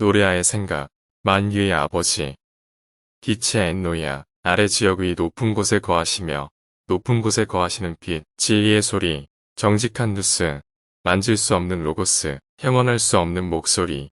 노레아의 생각, 만유의 아버지. 빛의 엔노야, 아래 지역의 높은 곳에 거하시며, 높은 곳에 거하시는 빛, 진리의 소리, 정직한 뉴스, 만질 수 없는 로고스, 형언할 수 없는 목소리,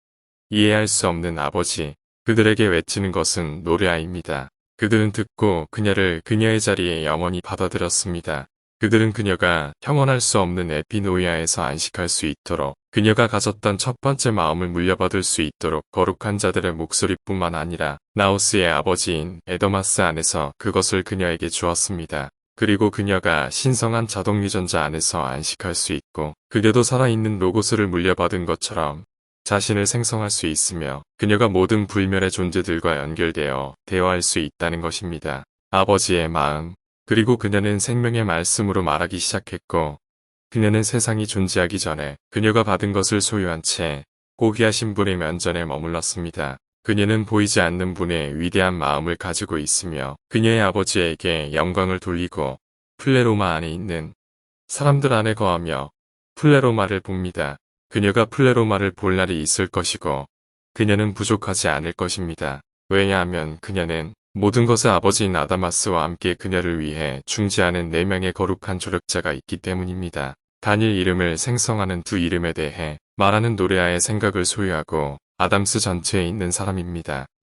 이해할 수 없는 아버지, 그들에게 외치는 것은 노래아입니다. 그들은 듣고 그녀를 그녀의 자리에 영원히 받아들였습니다. 그들은 그녀가 형언할 수 없는 에피노이아에서 안식할 수 있도록 그녀가 가졌던 첫 번째 마음을 물려받을 수 있도록 거룩한 자들의 목소리뿐만 아니라 나우스의 아버지인 에더마스 안에서 그것을 그녀에게 주었습니다. 그리고 그녀가 신성한 자동 유전자 안에서 안식할 수 있고 그녀도 살아있는 로고스를 물려받은 것처럼 자신을 생성할 수 있으며 그녀가 모든 불멸의 존재들과 연결되어 대화할 수 있다는 것입니다. 아버지의 마음 그리고 그녀는 생명의 말씀으로 말하기 시작했고 그녀는 세상이 존재하기 전에 그녀가 받은 것을 소유한 채 고귀하신 분의 면전에 머물렀습니다. 그녀는 보이지 않는 분의 위대한 마음을 가지고 있으며 그녀의 아버지에게 영광을 돌리고 플레로마 안에 있는 사람들 안에 거하며 플레로마를 봅니다. 그녀가 플레로마를 볼 날이 있을 것이고 그녀는 부족하지 않을 것입니다. 왜냐하면 그녀는 모든 것의 아버지인 아다마스와 함께 그녀를 위해 중지하는 네 명의 거룩한 조력자가 있기 때문입니다. 단일 이름을 생성하는 두 이름에 대해 말하는 노레아의 생각을 소유하고 아담스 전체에 있는 사람입니다.